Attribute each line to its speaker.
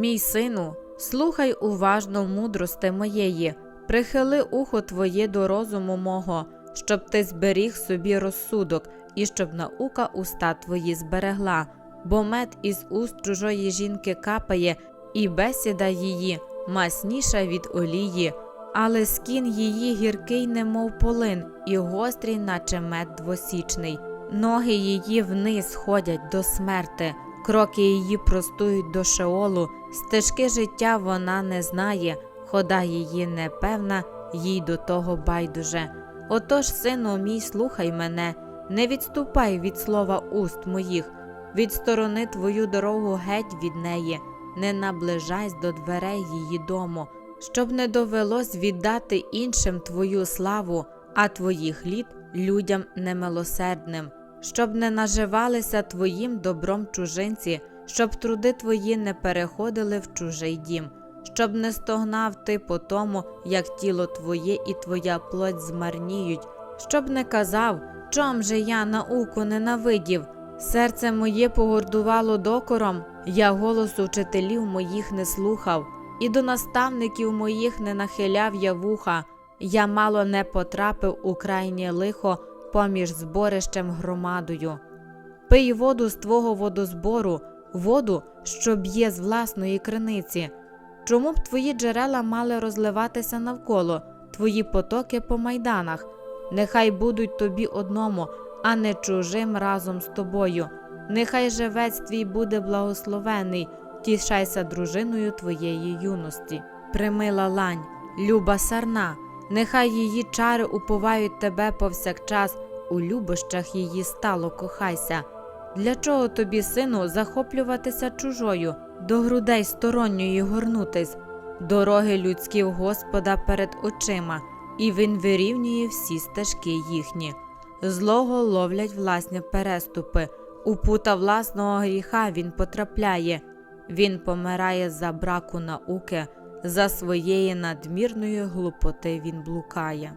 Speaker 1: Мій сину, слухай уважно мудрости моєї, прихили ухо твоє до розуму мого, щоб ти зберіг собі розсудок, і щоб наука уста твої зберегла, бо мед із уст чужої жінки капає, і бесіда її масніша від олії, але скін її гіркий, немов полин, і гострий, наче мед двосічний. Ноги її вниз ходять до смерти, кроки її простують до шеолу, стежки життя вона не знає, хода її непевна, їй до того байдуже. Отож, сину мій, слухай мене, не відступай від слова уст моїх, відсторони твою дорогу геть від неї, не наближайся до дверей її дому, щоб не довелось віддати іншим твою славу, а твоїх літ людям немилосердним, щоб не наживалися твоїм добром чужинці, щоб труди твої не переходили в чужий дім, щоб не стогнав ти по тому, як тіло твоє і твоя плоть змарніють, щоб не казав, чом же я науку ненавидів. Серце моє погордувало докором, я голосу вчителів моїх не слухав, і до наставників моїх не нахиляв я вуха. Я мало не потрапив у крайнє лихо поміж зборищем громадою. Пий воду з твого водозбору, воду, що б'є з власної криниці. Чому б твої джерела мали розливатися навколо, твої потоки по майданах? Нехай будуть тобі одному, а не чужим разом з тобою. Нехай живець твій буде благословений, тішайся дружиною твоєї юності. Примила лань, люба сарна, нехай її чари уповають тебе повсякчас, у любощах її стало кохайся. Для чого тобі, сину, захоплюватися чужою, до грудей сторонньої горнутись, дороги людські в Господа перед очима, і він вирівнює всі стежки їхні. Злого ловлять власні переступи, у пута власного гріха він потрапляє, він помирає за браку науки, за своєї надмірної глупоти він блукає.